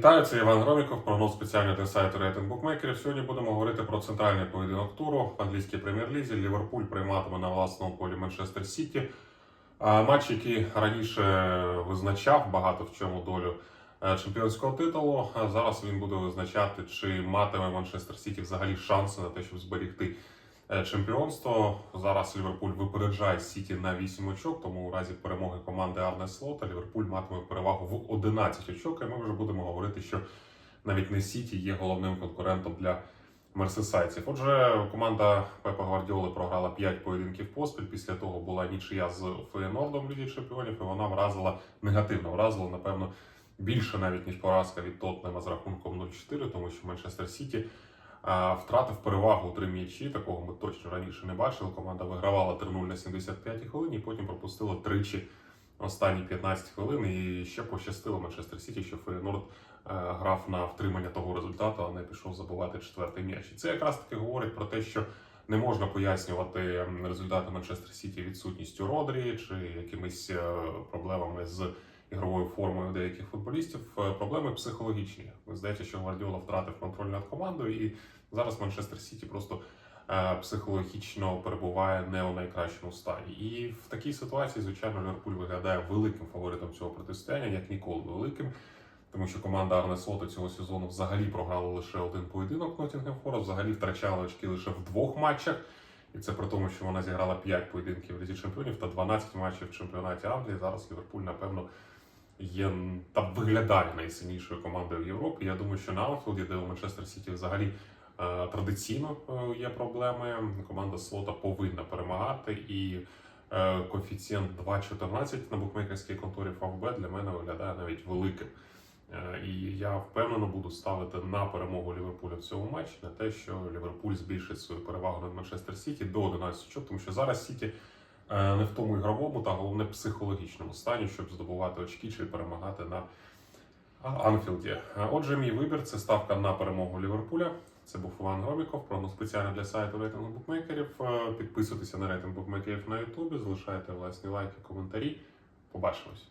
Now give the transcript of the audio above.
Вітаю, це Іван Громіков, прогноз спеціально для сайту рейтинг букмекерів. Сьогодні будемо говорити про центральний поєдинок туру в англійській прем'єр-лізі. Ліверпуль прийматиме на власному полі Манчестер Сіті. Матч, який раніше визначав багато в чому долю е, чемпіонського титулу. Зараз він буде визначати, чи матиме Манчестер Сіті взагалі шанси на те, щоб зберігти чемпіонство. Зараз Ліверпуль випереджає Сіті на 8 очок, тому у разі перемоги команди Арне Слота Ліверпуль матиме перевагу в 11 очок. І ми вже будемо говорити, що навіть не Сіті є головним конкурентом для мерсисайців. Отже, команда Пепа Гвардіоли програла 5 поєдинків поспіль. Після того була нічия з Феєнордом в Чемпіонів, і вона вразила негативно, вразила, напевно, більше навіть ніж поразка від Тоттенема з рахунком 0-4, тому що Манчестер Сіті втратив перевагу у три м'ячі. Такого ми точно раніше не бачили. Команда вигравала 3-0 на 75-й хвилині, і потім пропустила тричі останні 15 хвилин. І ще пощастило Манчестер Сіті, що Феєнорд е, грав на втримання того результату, а не пішов забивати четвертий м'яч. І це якраз таки говорить про те, що не можна пояснювати результати Манчестер Сіті відсутністю Родрі чи якимись е, проблемами з ігровою формою деяких футболістів. Е, Проблеми психологічні. Здається, що Гвардіола втратив контроль над командою, і зараз Манчестер Сіті просто е, психологічно перебуває не у найкращому стані. І в такій ситуації, звичайно, Ліверпуль виглядає великим фаворитом цього протистояння, як ніколи великим. Тому що команда Арне Слота цього сезону взагалі програла лише один поєдинок Ноттінгем Форест, взагалі втрачала очки лише в двох матчах. І це при тому, що вона зіграла 5 поєдинків в Лізі Чемпіонів та 12 матчів в чемпіонаті Англії. Зараз Ліверпуль, напевно, є та виглядає найсильнішою командою в Європі. Я думаю, що на Анфілді, де у Манчестер Сіті взагалі е, традиційно е, є проблеми. Команда Слота повинна перемагати і. е, Коефіцієнт 2,14 на букмекерській конторі ФАВБ для мене виглядає навіть великим. Е, І я впевнено буду ставити на перемогу Ліверпуля в цьому матчі, на те, що Ліверпуль збільшить свою перевагу над Манчестер Сіті до 11 очок, тому що зараз Сіті не в тому ігровому та головне психологічному стані, щоб здобувати очки чи перемагати на Анфілді. Е, Отже, мій вибір це ставка на перемогу Ліверпуля. Це був Іван Громіков, прогноз спеціально для сайту рейтингу букмекерів. Е, Підписуйтеся на рейтинг букмекерів на Ютубі, залишайте власні лайки, коментарі. Побачимось.